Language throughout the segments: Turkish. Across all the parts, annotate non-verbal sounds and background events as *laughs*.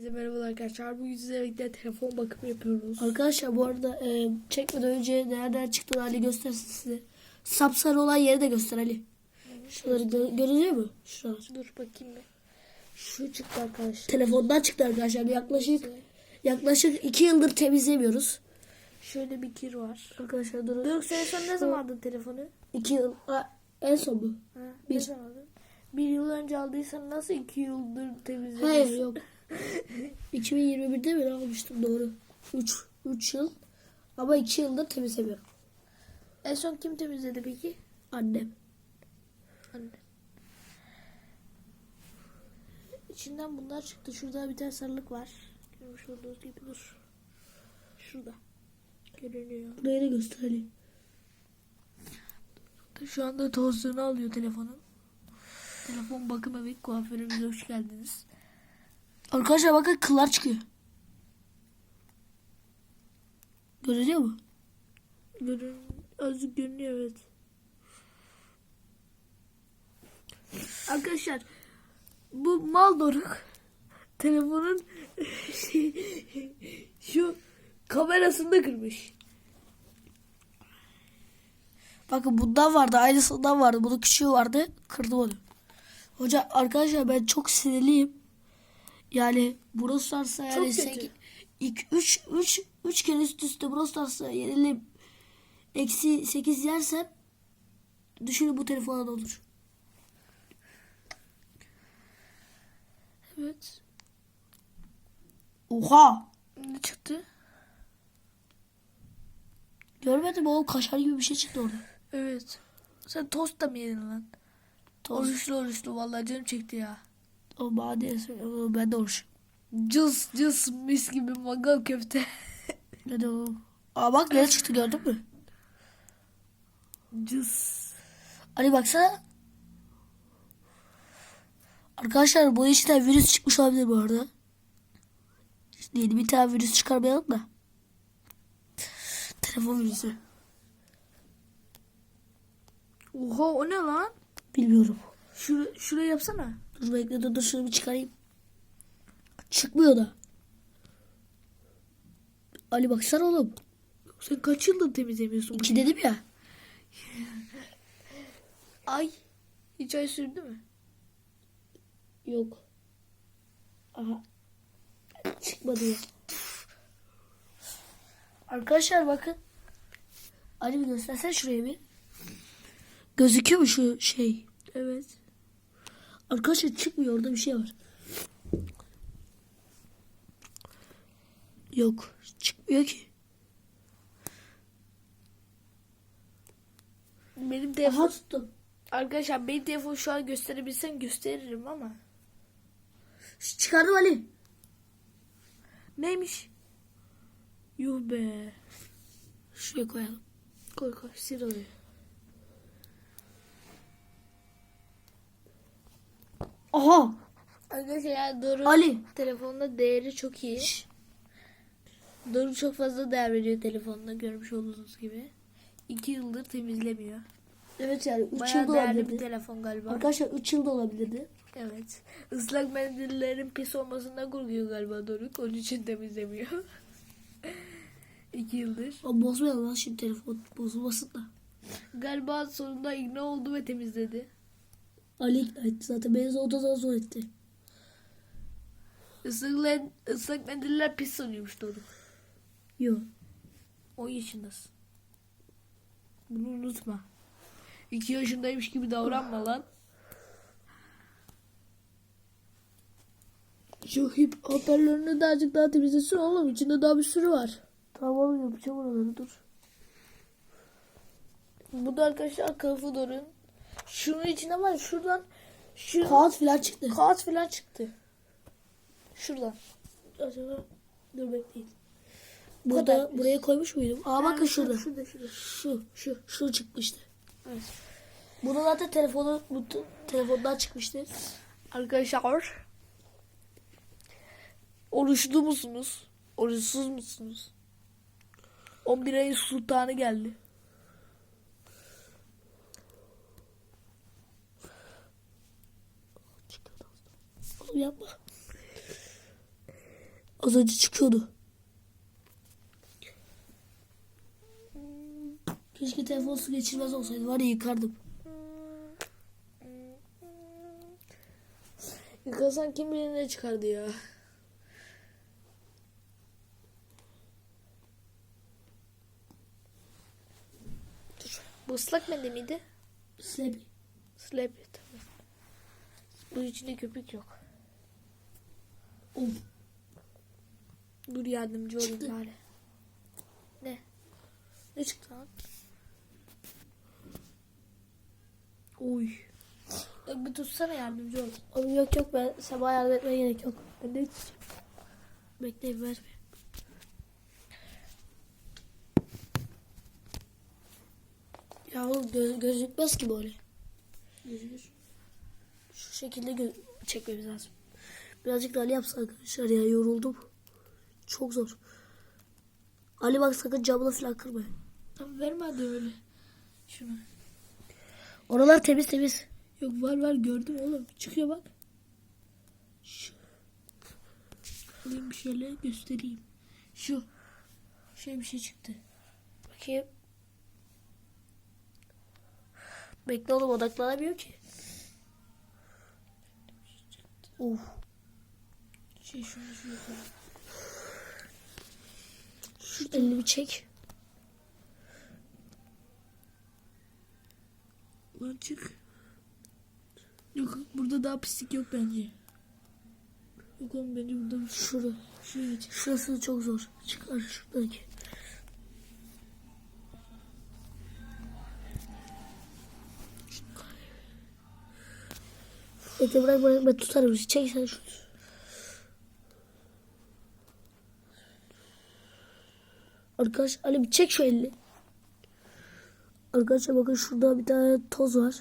Herkese merhabalar arkadaşlar. Bu sizlerle birlikte telefon bakımı yapıyoruz. Arkadaşlar bu arada e, çekmeden önce nereden çıktığını Ali göstersin size. Sapsarı olan yeri de göster Ali. Şuraları gö- görünüyor mu? Şuralar. Dur bakayım bir. Şu çıktı arkadaşlar. Telefondan çıktı arkadaşlar. Yaklaşık yaklaşık iki yıldır temizlemiyoruz. Şöyle bir kir var. Arkadaşlar durun. Dur sen son ne zaman aldın telefonu? İki yıl. Ha, en son mu? Ha, Bir. Ne zaman aldın? Bir yıl önce aldıysan nasıl iki yıldır temizledin? Hayır yok. 2021'de mi almıştım doğru. 3 3 yıl. Ama 2 yıldır temizlemiyorum. En son kim temizledi peki? Annem. Anne. İçinden bunlar çıktı. Şurada bir tane sarılık var. Görmüş olduğunuz gibi dur. Şurada. Görünüyor. Burayı da göster Ali. Şu anda tozluğunu alıyor telefonun. Telefon bakım evi kuaförümüze hoş geldiniz. Arkadaşlar bakın kıllar çıkıyor. Görünüyor mu? Görün, azıcık görünüyor evet. Arkadaşlar bu mal doruk telefonun *laughs* şey, şu kamerasında kırmış. Bakın bundan vardı. Aynısından vardı. Bunun küçüğü vardı. Kırdım onu. Hoca arkadaşlar ben çok sinirliyim. Yani Brawl Stars'a Çok kötü. 8, 3 3 3 kere üst üste Brawl Stars'a yenilip eksi 8 yersem düşünün bu telefona da olur. Evet. Oha! Ne çıktı? Görmedim oğlum kaşar gibi bir şey çıktı orada. Evet. Sen tost da mı yedin lan? Toz. Oruçlu oruçlu vallahi canım çekti ya. O bade ben de oruç. Cız cız mis gibi mangal köfte. *laughs* Ne de o. Aa bak ne çıktı gördün mü? Cız. Ali baksana. Arkadaşlar bu içten virüs çıkmış olabilir bu arada. Yeni bir tane virüs çıkarmayalım da. Telefon virüsü. Oha o ne lan? Bilmiyorum. Şur şuraya yapsana. Dur bekle dur, dur şunu bir çıkarayım. Çıkmıyor da. Ali baksana oğlum. Sen kaç yıldır temizlemiyorsun? İki dedim ya. *laughs* Ay. Hiç ay sürdü mü? Yok. Aha. Çıkmadı ya. Arkadaşlar bakın. Ali bir göstersen şuraya bir. Gözüküyor mu şu şey? Evet. Arkadaşlar çıkmıyor orada bir şey var. Yok. Çıkmıyor ki. Benim Aha telefon... tuttum. Arkadaşlar benim telefonu şu an gösterebilsem gösteririm ama. Çıkardım Ali. Neymiş? Yuh be. Şuraya koyalım. Koy koy sil oraya. Aha. Arkadaşlar Doruk Ali. telefonda değeri çok iyi. Şş, Doruk çok fazla değer veriyor telefonuna görmüş olduğunuz gibi. İki yıldır temizlemiyor. Evet yani 3 Bayağı yılda değerli bir olabilirdi. telefon galiba. Arkadaşlar 3 yılda olabilirdi. Evet. Islak mendillerin pis olmasından korkuyor galiba Doruk. Onun için temizlemiyor. *laughs* İki yıldır. Ama bozmayalım lan şimdi telefon bozulmasın da. Galiba sonunda ikna oldu ve temizledi. Ali ikna etti zaten. Beni odadan zor etti. Islak, ıslak mendiller pis sanıyormuş Doruk. Yok. 10 yaşındasın. Bunu unutma. 2 yaşındaymış gibi davranma lan. Şu hip hoparlörünü de azıcık daha temizlesin oğlum. İçinde daha bir sürü var. Tamam yapacağım oraları dur. Bu da arkadaşlar kılıfı Doruk'un. Şunun içinde var şuradan şu Kağıt filan çıktı. kağıt falan çıktı. Şuradan. Acaba dur bekleyin. Burada Kadar. buraya koymuş muydum? Aa bakın şurada. Şurada şurada. Şu şu şu çıkmıştı. Evet. Bu da zaten telefonu bu telefondan çıkmıştı. Arkadaşlar oruçlu musunuz? Oruçsuz musunuz? 11 ayın sultanı geldi. Oğlum yapma. Az önce çıkıyordu. Keşke telefon su geçirmez olsaydı. Var ya yıkardım. Yıkasan kim bilir ne çıkardı ya. Dur. Bu ıslak mendil miydi? Sleepy. Slap tamam. Bu içinde köpük yok. Of. Dur yardımcı olayım bari. Ne? Ne çıktı lan? Oy. Ya bir tutsana yardımcı ol. Oğlum yok yok ben sabah yardım etmeye gerek yok. Ben de Bekle ver. Ya oğlum göz, gözükmez ki böyle. Gözükür. Şu şekilde gö- çekmemiz lazım. Birazcık da Ali yapsa arkadaşlar ya yoruldum. Çok zor. Ali bak sakın camını falan kırma. Tamam verme hadi öyle. Şunu. Oralar temiz temiz. Yok var var gördüm oğlum. Çıkıyor bak. Şu. Alayım şöyle göstereyim. Şu. Şey bir şey çıktı. Bakayım. Bekle oğlum odaklanamıyor ki. Of. Şey şunu şuraya koy. Şu elini bir çek. Lan çık. Yok burada daha pislik yok bence. Yok oğlum bence burada şey. Şurada. Şuraya çık. Şurası çok zor. Çıkar şuradaki. Bekle bırak bırak ben tutarım. Çek sen şunu. Arkadaş Ali bir çek şu elini. Arkadaşlar bakın şurada bir tane toz var.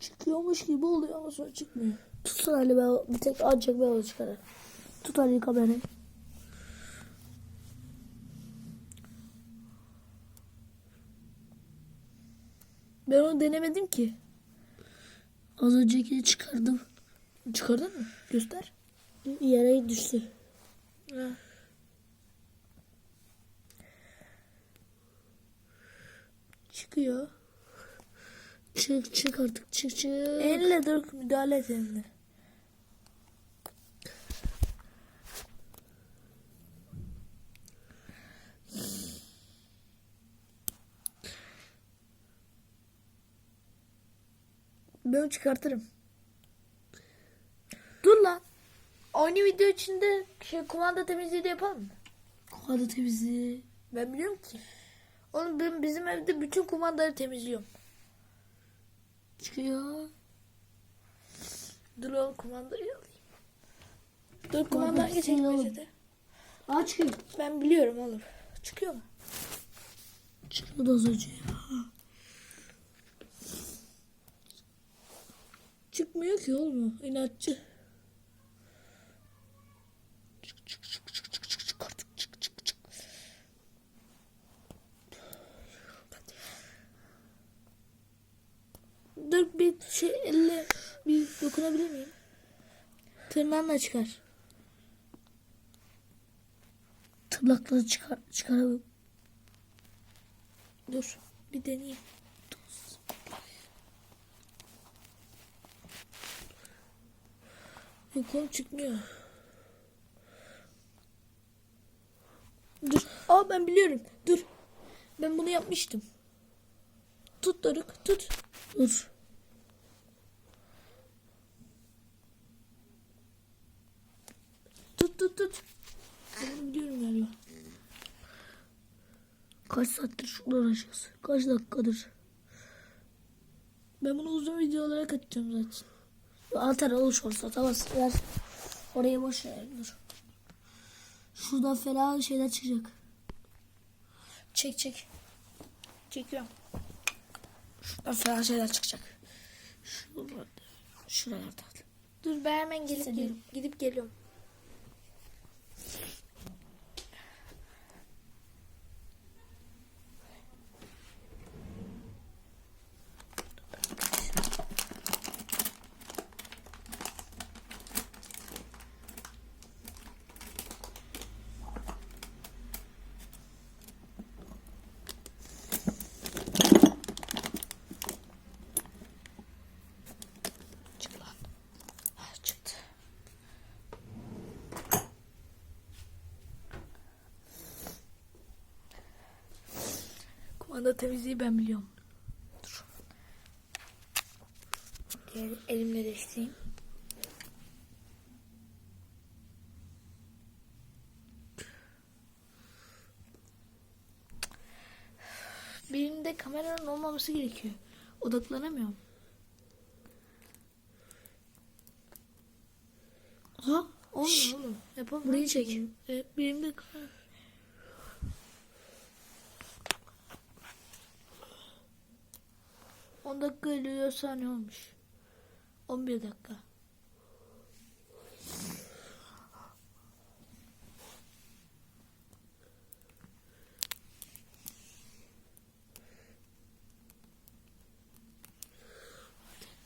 Çıkıyormuş gibi oluyor ama sonra çıkmıyor. Tutsana Ali ben bir tek ancak ben onu çıkarırım. Tut Ali kamerayı. Ben onu denemedim ki. Az öncekini çıkardım. Çıkardın mı? Göster. Yere düştü. Ha. Çıkıyor. Çık çık artık çık çık. Elle dur müdahale et eline. Ben çıkartırım. Dur lan. Aynı video içinde şey kumanda temizliği de yapalım mı? Kumanda temizliği. Ben biliyorum ki. Onu ben bizim evde bütün kumandaları temizliyorum. Çıkıyor. Dur oğlum kumandayı alayım. Dur kumanda hangi Kumandasını alalım. çekmecede? Aa çıkıyor. Ben biliyorum oğlum. Çıkıyor mu? Çıkıyordu az önce. Çıkmıyor ki oğlum. İnatçı. Çık çık çık çık çık çık çık artık çık çık çık. Dur bir şey elle bir dokunabilir miyim? Tırnağınla çıkar. Tırnakları çıkar çıkaramıyorum. Dur bir deneyeyim. Oğlum çıkmıyor. Dur. Aa ben biliyorum. Dur. Ben bunu yapmıştım. Tut Doruk tut. Dur. Tut tut. Ben biliyorum galiba. Kaç saattir şunla uğraşıyoruz? Kaç dakikadır? Ben bunu uzun video olarak atacağım zaten. Anten oluş olsa tamam ver. Orayı boş ver dur. Şuradan fena şeyler çıkacak. Çek çek. Çekiyorum. Şuradan fena şeyler çıkacak. Şuralarda. Şuralarda. Dur ben hemen gelip Hissediyorum. gidip geliyorum. Kumanda temizliği ben biliyorum. Dur. Diğer elimle değiştireyim. Birinde kameranın olmaması gerekiyor. Odaklanamıyorum. Ha? Olmuyor oğlum. Yapamam. Burayı çek. Evet, benim de kamera. On dakika 54 saniye olmuş. 11 dakika.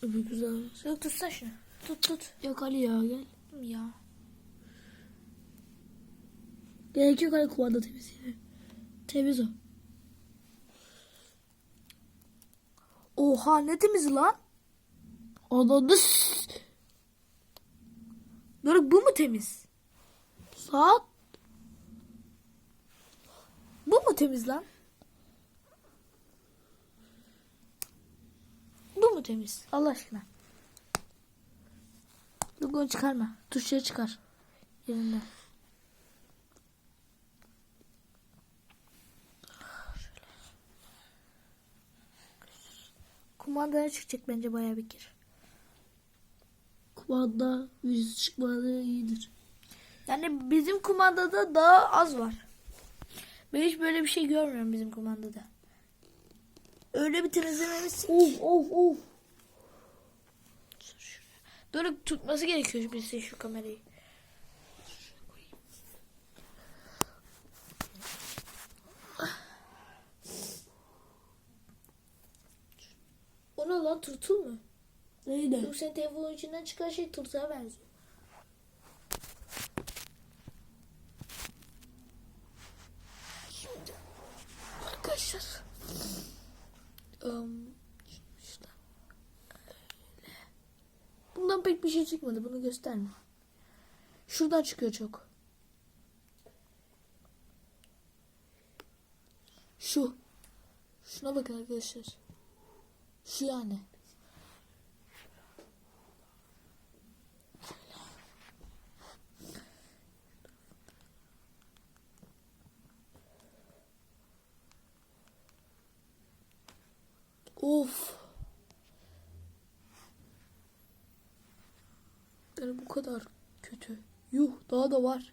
Öbür güzel. Yok tutsana şunu. Tut tut. Yok Ali ya gel. Ya. Gerek yok Ali kumanda temizliği. Temiz o. Oha ne temiz lan? Ananı Doruk bu mu temiz? saat. Bu mu temiz lan? Bu mu temiz? Allah aşkına. Bunu çıkarma. Tuşları çıkar. Yerinden. Kumandaya çıkacak bence bayağı bir kere. Kumanda yüz çıkmaları iyidir. Yani bizim kumandada daha az var. Ben hiç böyle bir şey görmüyorum bizim kumandada. Öyle bir temizlememişsin. Of of of. Doruk tutması gerekiyor birisi şu kamerayı. Lan tırtıl mı? Neydi? Yok senin telefonun içinden çıkan şey tırtığa benziyor. Şimdi arkadaşlar. Um, işte. Bundan pek bir şey çıkmadı. Bunu gösterme. Şuradan çıkıyor çok. Şu. Şuna bakın arkadaşlar. Şu yani. Of. Yani bu kadar kötü. Yuh daha da var.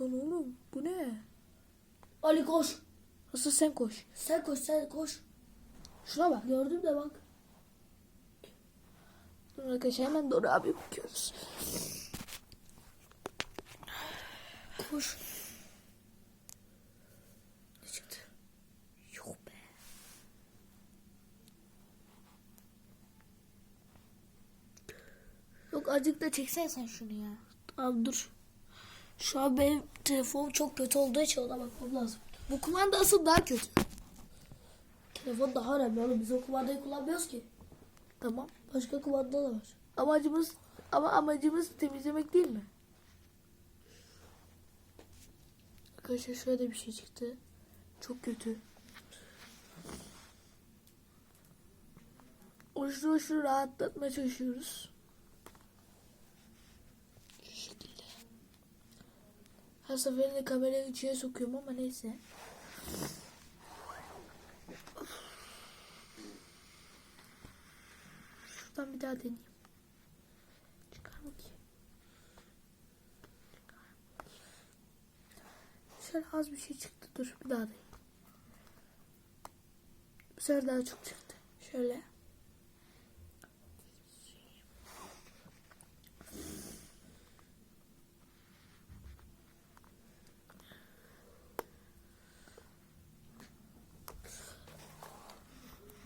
Lan oğlum bu ne? Ali koş. Asıl sen koş. Sen koş sen koş. Şuna bak. Gördüm de bak. Dur arkadaşlar hemen doğru abi bakıyoruz. Koş. Ne çıktı? Yok be. Yok azıcık da çeksene sen şunu ya. Tamam dur. Şu an benim telefonum çok kötü olduğu için ona bakmam lazım. Bu kumanda asıl daha kötü. Telefon daha önemli oğlum. Biz o kumandayı kullanmıyoruz ki. Tamam. Başka kumanda da var. Amacımız ama amacımız temizlemek değil mi? Arkadaşlar şöyle bir şey çıktı. Çok kötü. Uçlu uçlu rahatlatmaya çalışıyoruz. Şu şekilde. Her seferinde kamerayı içine sokuyorum ama neyse. Şuradan bir daha deneyeyim. Çıkar bakayım. Çıkar bakayım. Şöyle az bir şey çıktı. Dur bir daha deneyeyim. Bu sefer daha çok çıktı. Şöyle.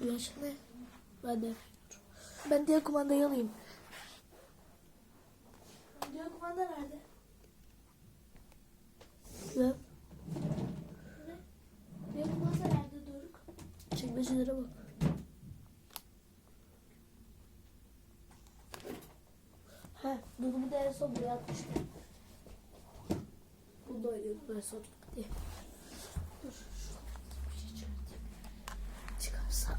Ben şimdi Ben de. ben diğer kumandayı alayım. Diğer kumanda nerede? Ve Diğer kumanda nerede Doruk? çekmecelere bak. He, Doruk'u da en son buraya atmıştım. Bu Onda oynuyordum ben son. Hadi. Dur. Çıkarsa.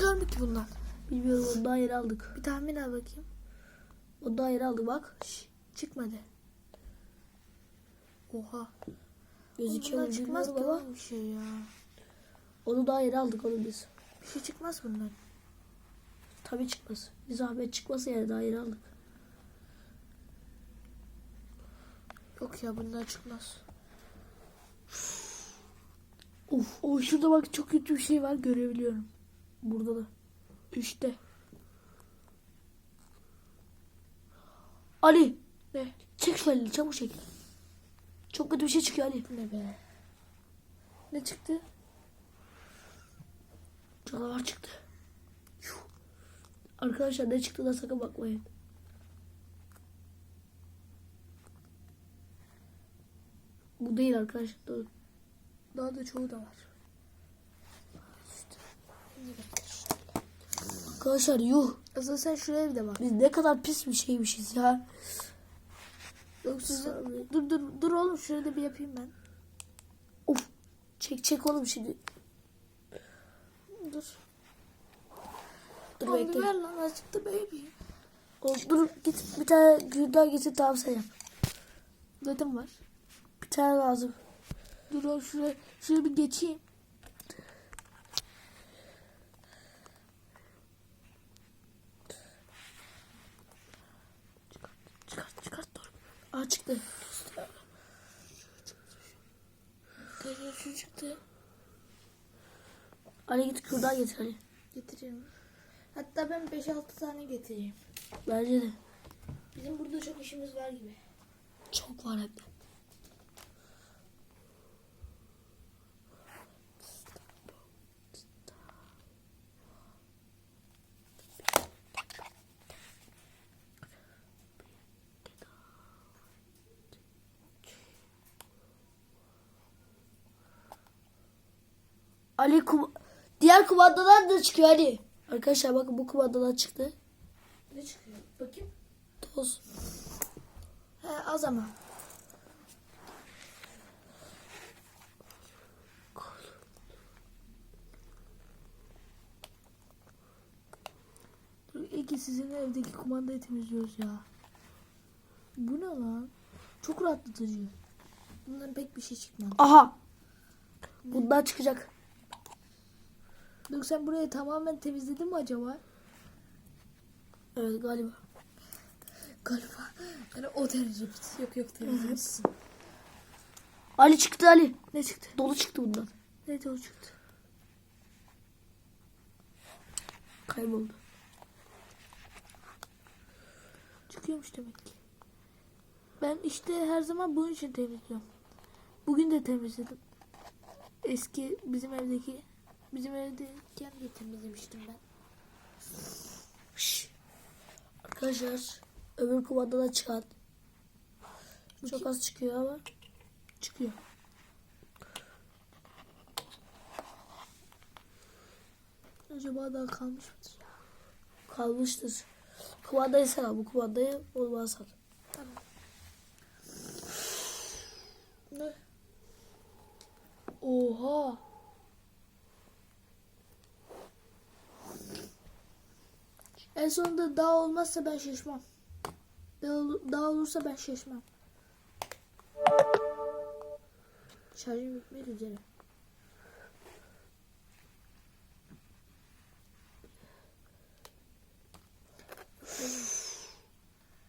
Çıkar mı ki bundan? Bilmiyorum ondan yer aldık. Bir tahmin al bakayım. Ondan yer aldık bak. Şş, çıkmadı. Oha. Gözüküyor mu çıkmaz ki oğlum bir şey ya. Onu daha yeni aldık onu biz. Bir şey çıkmaz bundan. Tabii çıkmaz. Bir zahmet çıkmasa yani daha yeni aldık. Yok ya bundan çıkmaz. Uf. O şurada bak çok kötü bir şey var görebiliyorum. Burada da. Üçte. Ali. Ne? Çek şu elini çabuk çek. Çok kötü bir şey çıkıyor Ali. Ne be? Ne çıktı? Canavar çıktı. Yuh. Arkadaşlar ne çıktığına sakın bakmayın. Bu değil arkadaşlar. Daha da çoğu da var. Arkadaşlar yuh. Asıl sen şuraya bir de bak. Biz ne kadar pis bir şeymişiz ya. Yok siz Sorry. dur dur dur oğlum şuraya da bir yapayım ben. Of. Çek çek oğlum şimdi. Dur. Dur bir bekle. ver lan ben yapayım. Oğlum, dur git bir tane gül daha getir tamam sen yap. Zaten var. Bir tane lazım. Dur oğlum şuraya, şuraya bir geçeyim. Çıkart çıkart dur. Aa çıktı. Arkadaşlar şu çıktı. Ali git kül daha getir Ali. Getireyim. Hatta ben 5-6 tane getireyim. Bence de. Bizim burada çok işimiz var gibi. Çok var de. Ali kum diğer kumandadan da çıkıyor Ali. Arkadaşlar bakın bu kumandadan çıktı. Ne çıkıyor? Bakayım. Toz. He az ama. Dur, iyi ki sizin evdeki kumandayı temizliyoruz ya. Bu ne lan? Çok rahatlatıcı. Bundan pek bir şey çıkmadı. Aha. Bundan çıkacak. Dur sen burayı tamamen temizledin mi acaba? Evet galiba. Galiba. Yani o derece bit. Yok yok temizlemişsin. Ali çıktı Ali. ne çıktı? Dolu çıktı bundan. Ne o çıktı? Kayboldu. Çıkıyormuş demek ki. Ben işte her zaman bunun için temizliyorum. Bugün de temizledim. Eski bizim evdeki bizim evdeyken de temizlemiştim ben. Arkadaşlar öbür kumandadan çıkan. Çok az çıkıyor ama Çıkıyor. Acaba daha kalmış mıdır? kalmıştır. Kumandayı sen al. Bu kumandayı bana sat. Tamam. Ne? Oha. En sonunda daha olmazsa ben şaşmam. Daha, ol- olursa ben şaşmam. Şarjım bitmek üzere.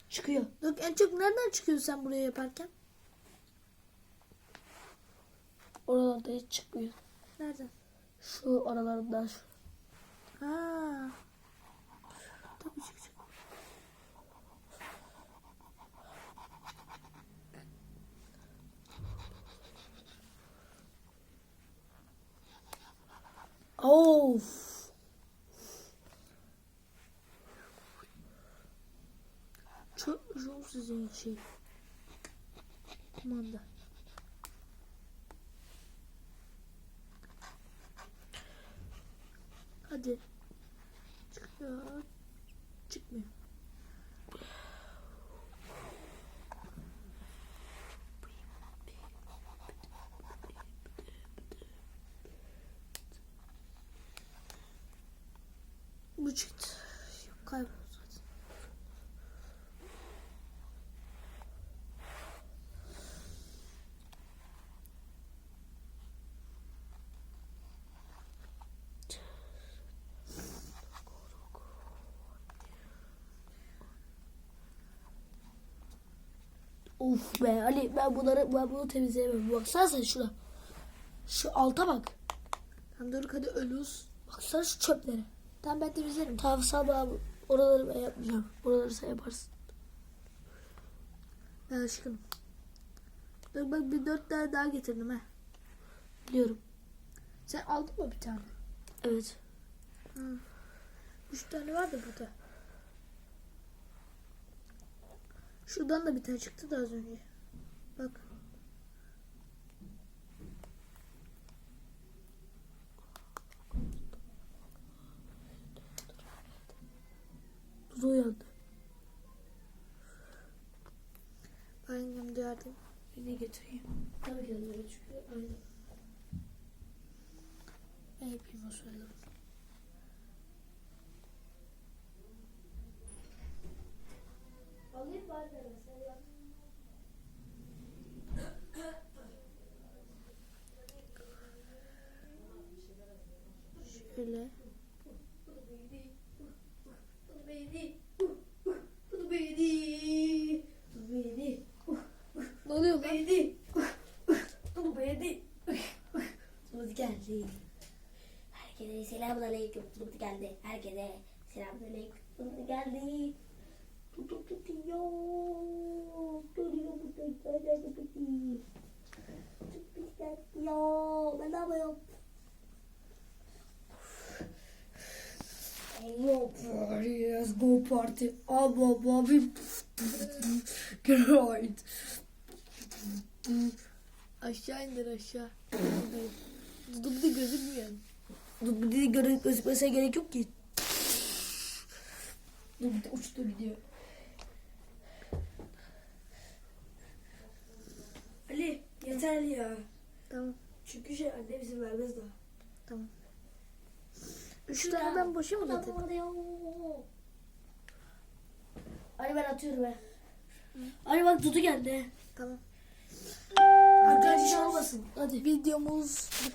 Çıkıyor. Yok en çok nereden çıkıyorsun sen buraya yaparken? Oralarda hiç çıkmıyor. Nereden? Şu aralarından şu. Ha. Tabii çıkacak. Of. Çok çok sizin şey. Kumanda. Hadi. Çıkıyor. Çıkmıyor. Bu çıktı. Of be Ali ben bunları ben bunu temizleyemem. Baksana sen şuna. Şu alta bak. Tamam dur hadi ölüyoruz. Baksana şu çöplere. Tamam ben temizlerim. Tamam sen bana oraları ben yapmayacağım. Oraları sen yaparsın. Ben aşkım. Dur bak bir dört tane daha getirdim ha. Biliyorum. Sen aldın mı bir tane? Evet. Hı. Üç tane var da burada. Şuradan da bir tane çıktı da az önce. Bak. Dudu uyandı. Ben yardım. Beni getireyim. Tabii böyle çünkü aynen. Ben yapayım o sırada. Alayım bari mesela. Şöyle. Ne oluyor lan? Mutlu geldi. Herkese selamun aleyküm. Mutlu geldi. Herkese selamun aleyküm. Mutlu geldi. Tutu tutuyor. Duruyor burada. Böyle tutuyor. Çok geldi ya. Ben ne yapıyorum? Go party, let's go party. Ama babi. Great. Aşağı indir aşağı. Bir de gözükmüyor. Bir göre, gözükmesine gerek yok ki. Dur bir de uçtu gidiyor. Ali yeter Ali ya. Tamam. Çünkü şey anne bizim vermez daha. Tamam. Üç tane ben boşa mı getirdim? Ali ben atıyorum ben. Ali bak Dudu geldi. Tamam. Arkadaşlar olmasın. Hadi. Videomuz bu